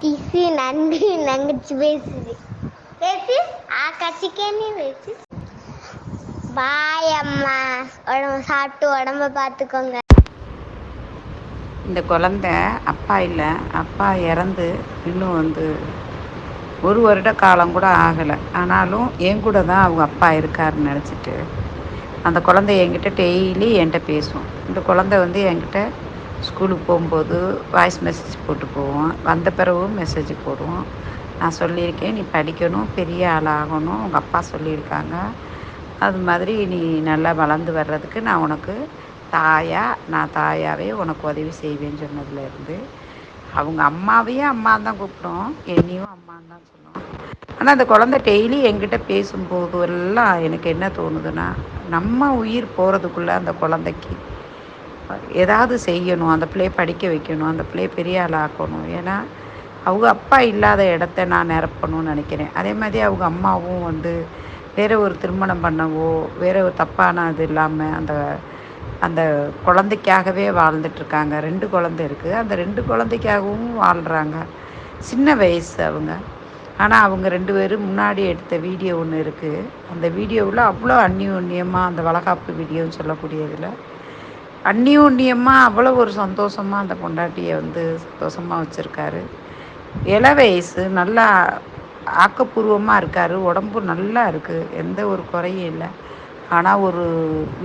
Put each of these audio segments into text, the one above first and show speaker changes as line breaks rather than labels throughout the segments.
திசி நன்றி நங்கச்சி பேசுது. பேசு? ஆ கட்சிக்கேன்னு பேசு. பாய் அம்மா உடம்பு சாப்பிட்டு உடம்ப பார்த்துக்கோங்க.
இந்த குழந்த அப்பா இல்லை. அப்பா இறந்து இன்னும் வந்து ஒரு வருட காலம் கூட ஆகலை. ஆனாலும் என் கூட தான் அவங்க அப்பா இருக்காருன்னு நினச்சிட்டு அந்த குழந்தை என்கிட்ட டெய்லி என்கிட்ட பேசும். இந்த குழந்த வந்து என்கிட்ட ஸ்கூலுக்கு போகும்போது வாய்ஸ் மெசேஜ் போட்டு போவோம். வந்த பிறகும் மெசேஜ் போடுவோம். நான் சொல்லியிருக்கேன் நீ படிக்கணும் பெரிய ஆளாகணும். உங்கள் அப்பா சொல்லியிருக்காங்க. அது மாதிரி நீ நல்லா வளர்ந்து வர்றதுக்கு நான் உனக்கு தாயா நான் தாயாவே உனக்கு உதவி செய்வேன்னு சொன்னதுலேருந்து அவங்க அம்மாவையும் அம்மா தான் கூப்பிடும் என்னையும் அம்மான்னு தான் சொல்லுவோம். ஆனால் அந்த குழந்தை டெய்லி என்கிட்ட பேசும்போது எல்லாம் எனக்கு என்ன தோணுதுன்னா நம்ம உயிர் போகிறதுக்குள்ளே அந்த குழந்தைக்கு ஏதாவது செய்யணும் அந்த பிள்ளைய படிக்க வைக்கணும் அந்த பிள்ளைய பெரிய ஆளாக்கணும். ஏன்னா அவங்க அப்பா இல்லாத இடத்த நான் நிரப்பணும்னு நினைக்கிறேன். அதே மாதிரி அவங்க அம்மாவும் வந்து வேறு ஒரு திருமணம் பண்ணவோ வேறு ஒரு தப்பான இது இல்லாமல் அந்த அந்த குழந்தைக்காகவே வாழ்ந்துட்டுருக்காங்க. ரெண்டு குழந்தை இருக்குது அந்த ரெண்டு குழந்தைக்காகவும் வாழ்கிறாங்க சின்ன வயசு அவங்க. ஆனால் அவங்க ரெண்டு பேரும் முன்னாடி எடுத்த வீடியோ ஒன்று இருக்குது அந்த வீடியோவில் அவ்வளோ அந்நியோன்யமாக அந்த வளகாப்பு வீடியோன்னு சொல்லக்கூடியதில் அந்நியோன்யமாக அவ்வளோ ஒரு சந்தோஷமாக அந்த பொண்டாட்டியை வந்து சந்தோஷமாக வச்சுருக்காரு. இள வயசு நல்லா ஆக்கப்பூர்வமாக இருக்கார். உடம்பு நல்லா இருக்குது எந்த ஒரு குறையும் இல்லை. ஆனால் ஒரு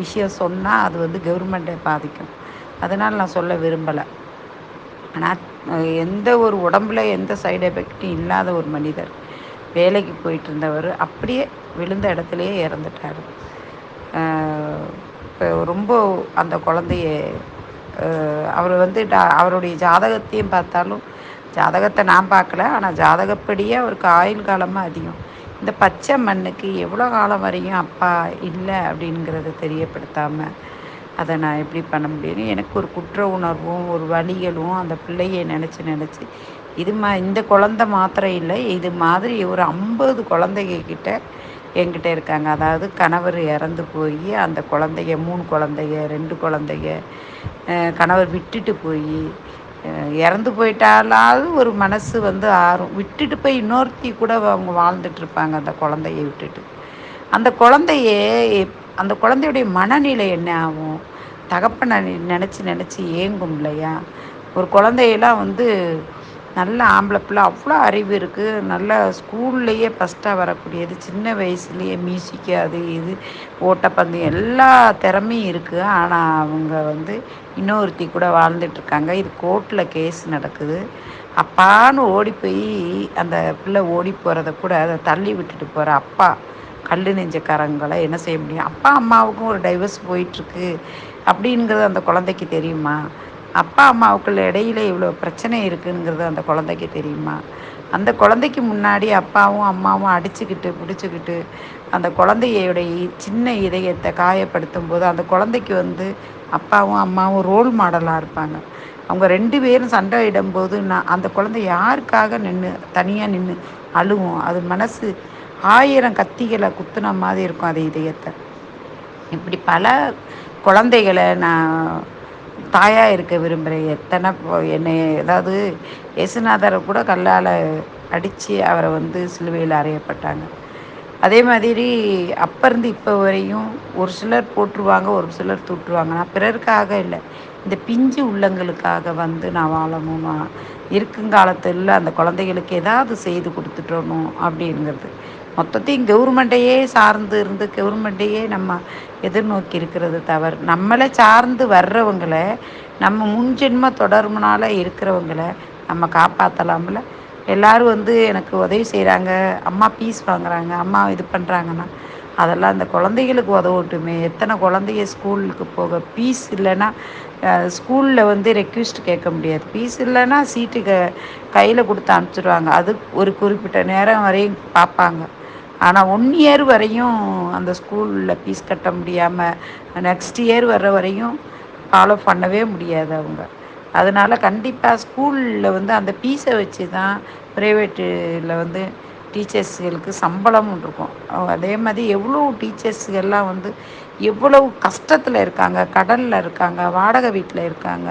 விஷயம் சொன்னால் அது வந்து கவர்மெண்ட்டை பாதிக்கும். அதனால் நான் சொல்ல விரும்பலை. ஆனால் எந்த ஒரு உடம்புல எந்த சைடு எஃபெக்டும் இல்லாத ஒரு மனிதர். வேலைக்கு போயிட்டு இருந்தவர் அப்படியே விழுந்த இடத்துலையே இறந்துட்டார். ரொம்ப அந்த குழந்தைய அவர் வந்து டா அவருடைய ஜாதகத்தையும் பார்த்தாலும் ஜாதகத்தை நான் பார்க்கல ஆனால் ஜாதகப்படியே அவருக்கு ஆயுள் காலமாக அதிகம். இந்த பச்சை மண்ணுக்கு எவ்வளோ காலம் வரையும் அப்பா இல்லை அப்படிங்கிறத தெரியப்படுத்தாமல் அதை நான் எப்படி பண்ண முடியும்? எனக்கு ஒரு குற்ற உணர்வும் ஒரு வழிகளும் அந்த பிள்ளையை நினச்சி நினச்சி இது மா இந்த குழந்த மாத்திரம் இல்லை இது மாதிரி ஒரு ஐம்பது குழந்தைங்க கிட்ட என்கிட்ட இருக்காங்க. அதாவது கணவர் இறந்து போய் அந்த குழந்தைய மூணு குழந்தைய ரெண்டு குழந்தைய கணவர் விட்டுட்டு போய் இறந்து போயிட்டாலாவது ஒரு மனசு வந்து ஆறும். விட்டுட்டு போய் இன்னொருத்தி கூட அவங்க வாழ்ந்துட்டுருப்பாங்க அந்த குழந்தைய விட்டுட்டு. அந்த குழந்தைய அந்த குழந்தையுடைய மனநிலை என்ன ஆகும்? தகப்பனை நினச்சி நினச்சி ஏங்கும் இல்லையா? ஒரு குழந்தையெல்லாம் வந்து நல்ல ஆம்பளை பிள்ளை. அவ்வளோ அறிவு இருக்குது நல்ல ஸ்கூல்லையே ஃபஸ்ட்டாக வரக்கூடியது. சின்ன வயசுலேயே மியூசிக்கு அது இது ஓட்டப்பந்தயம் எல்லா திறமையும் இருக்குது ஆனால் அவங்க வந்து இன்னொருத்தி கூட வாழ்ந்துட்டுருக்காங்க இது கோர்ட்டில் கேஸ் நடக்குது. அப்பான்னு ஓடி போய் அந்த பிள்ளை ஓடி போகிறத கூட அதை தள்ளி விட்டுட்டு போகிற அப்பா கல் நெஞ்சக்காரங்களை என்ன செய்ய முடியும்? அப்பா அம்மாவுக்கும் ஒரு டைவர்ஸ் போயிட்டுருக்கு அப்படிங்கிறது அந்த குழந்தைக்கு தெரியுமா? அப்பா அம்மாவுக்குள்ள இடையில இவ்வளோ பிரச்சனை இருக்குங்கிறது அந்த குழந்தைக்கு தெரியுமா? அந்த குழந்தைக்கு முன்னாடி அப்பாவும் அம்மாவும் அடிச்சுக்கிட்டு பிடிச்சிக்கிட்டு அந்த குழந்தையோடைய சின்ன இதயத்தை காயப்படுத்தும் போது அந்த குழந்தைக்கு வந்து அப்பாவும் அம்மாவும் ரோல் மாடலாக இருப்பாங்க. அவங்க ரெண்டு பேரும் சண்டை இடும்போது நான் அந்த குழந்தை யாருக்காக நின்று தனியாக நின்று அழுவும்? அது மனசு ஆயிரம் கத்திகளை குத்துன மாதிரி இருக்கும் அது இதயத்தை. இப்படி பல குழந்தைகளை நான் தாயாக இருக்க விரும்புகிறேன் எத்தனை என்னை ஏதாவது இயேசுநாதரை கூட கல்லால் அடித்து அவரை வந்து சிலுவையில் அறையப்பட்டாங்க. அதே மாதிரி அப்போ இருந்து இப்போ வரையும் ஒரு சிலர் போட்டுருவாங்க ஒரு சிலர் தூட்டுருவாங்க நான் பிறருக்காக இல்லை. இந்த பிஞ்சு உள்ளங்களுக்காக வந்து நான் வாழணும். இருக்குங்காலத்தில் அந்த குழந்தைகளுக்கு ஏதாவது செய்து கொடுத்துட்டணும் அப்படிங்கிறது. மொத்தத்தையும் கவர்மெண்ட்டையே சார்ந்து இருந்து கவர்மெண்ட்டையே நம்ம எதிர்நோக்கி இருக்கிறது தவறு. நம்மளை சார்ந்து வர்றவங்களை நம்ம முன்ஜென்ம தொடர்புனால இருக்கிறவங்கள நம்ம காப்பாற்றலாம்ல எல்லோரும் வந்து எனக்கு உதவி செய்கிறாங்க அம்மா பீஸ் வாங்குறாங்க. அம்மா இது பண்ணுறாங்கன்னா அதெல்லாம் அந்த குழந்தைகளுக்கு உதவட்டுமே. எத்தனை குழந்தைய ஸ்கூலுக்கு போக பீஸ் இல்லைன்னா ஸ்கூலில் வந்து ரெக்வஸ்ட் கேட்க முடியாது. ஃபீஸ் இல்லைன்னா சீட்டு க கையில் கொடுத்து அனுப்பிச்சிடுவாங்க அது ஒரு குறிப்பிட்ட நேரம் வரையும் பார்ப்பாங்க. ஆனால் ஒன் இயர் வரையும் அந்த ஸ்கூலில் ஃபீஸ் கட்ட முடியாமல் நெக்ஸ்ட் இயர் வர்ற வரையும் ஃபாலோ பண்ணவே முடியாது அவங்க. அதனால் கண்டிப்பாக ஸ்கூலில் வந்து அந்த ஃபீஸை வச்சு தான் ப்ரைவேட்டில் வந்து டீச்சர்ஸ்களுக்கு சம்பளம் இருக்கும். அதே மாதிரி எவ்வளோ டீச்சர்ஸுகள்லாம் வந்து எவ்வளவு கஷ்டத்தில் இருக்காங்க கடலில் இருக்காங்க வாடகை வீட்டில் இருக்காங்க.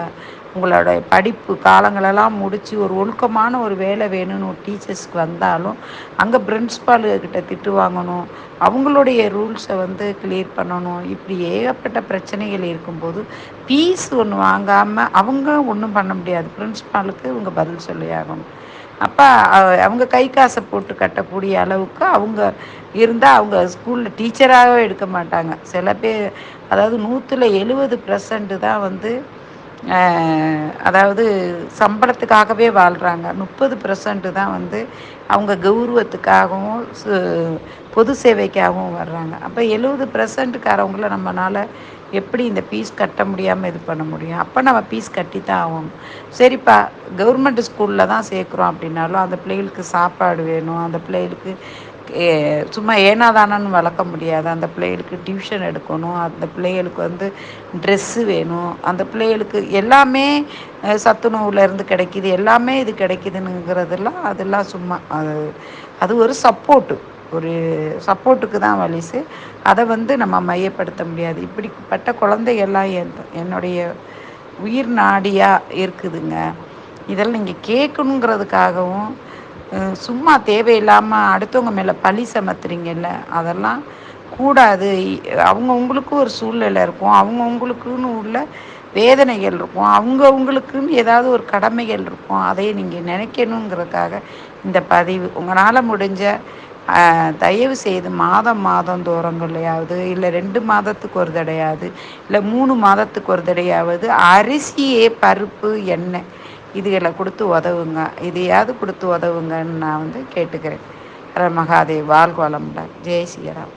உங்களோட படிப்பு காலங்களெல்லாம் முடித்து ஒரு ஒழுக்கமான ஒரு வேலை வேணும்னு ஒரு டீச்சர்ஸ்க்கு வந்தாலும் அங்கே பிரின்ஸ்பாலுக்கிட்ட திட்டு வாங்கணும். அவங்களுடைய ரூல்ஸை வந்து கிளியர் பண்ணணும். இப்படி ஏகப்பட்ட பிரச்சனைகள் இருக்கும்போது ஃபீஸ் ஒன்று வாங்காமல் அவங்க ஒன்றும் பண்ண முடியாது. பிரின்ஸ்பாலுக்கு இவங்க பதில் சொல்லி ஆகணும். அப்போ அவங்க கை காசை போட்டு கட்டக்கூடிய அளவுக்கு அவங்க இருந்தால் அவங்க ஸ்கூலில் டீச்சராகவே எடுக்க மாட்டாங்க. சில பேர் அதாவது நூற்றில் எழுபது பர்சன்ட்டு தான் வந்து அதாவது சம்பளத்துக்காகவே வாழ்கிறாங்க முப்பது பர்சன்ட்டு தான் வந்து அவங்க கௌரவத்துக்காகவும் பொது சேவைக்காகவும் வர்றாங்க. அப்போ எழுபது பர்சன்ட்டுக்காரவங்கள நம்மளால் எப்படி இந்த ஃபீஸ் கட்ட முடியாமல் இது பண்ண முடியும்? அப்போ நம்ம ஃபீஸ் கட்டி தான் ஆகணும். சரிப்பா கவர்மெண்ட் ஸ்கூலில் தான் சேர்க்குறோம் அப்படின்னாலும் அந்த பிள்ளைகளுக்கு சாப்பாடு வேணும் அந்த பிள்ளைகளுக்கு சும்மா ஏனாதானன்னு வளர்க்க முடியாது. அந்த பிள்ளைகளுக்கு டியூஷன் எடுக்கணும். அந்த பிள்ளைகளுக்கு வந்து ட்ரெஸ்ஸு வேணும். அந்த பிள்ளைகளுக்கு எல்லாமே சத்துணவுலேருந்து கிடைக்கிது. எல்லாமே இது கிடைக்கிதுனுங்கிறதெல்லாம் அதெல்லாம் சும்மா அது அது ஒரு சப்போர்ட்டு ஒரு சப்போர்ட்டுக்கு தான் வலிசு அதை வந்து நம்ம மையப்படுத்த முடியாது. இப்படிப்பட்ட குழந்தைகள்லாம் என் என்னுடைய உயிர் நாடியாக இருக்குதுங்க. இதெல்லாம் நீங்கள் கேட்கணுங்கிறதுக்காகவும் சும்மா தேவையில்லாமல் அடுத்தவங்க மேலே பழி சமத்துறீங்கல்ல அதெல்லாம் கூடாது. அவங்க உங்களுக்கும் ஒரு சூழ்நிலை இருக்கும். அவங்க உங்களுக்குன்னு உள்ள வேதனைகள் இருக்கும். அவங்கவுங்களுக்குன்னு ஏதாவது ஒரு கடமைகள் இருக்கும். அதை நீங்கள் நினைக்கணுங்கிறதுக்காக இந்த பதிவு. உங்களால் முடிஞ்ச தயவு செய்து மாதம் மாதம் தோறங்களையாவது இல்லை ரெண்டு மாதத்துக்கு ஒரு தடையாவது இல்லை மூணு மாதத்துக்கு ஒரு தடையாவது அரிசியே பருப்பு எண்ணெய். இதுகளை கொடுத்து உதவுங்க இதையாவது கொடுத்து உதவுங்கன்னு நான் வந்து கேட்டுக்கிறேன். மகாதேவ் வாழ்கோளம்ல ஜெய் ஸ்ரீராம்.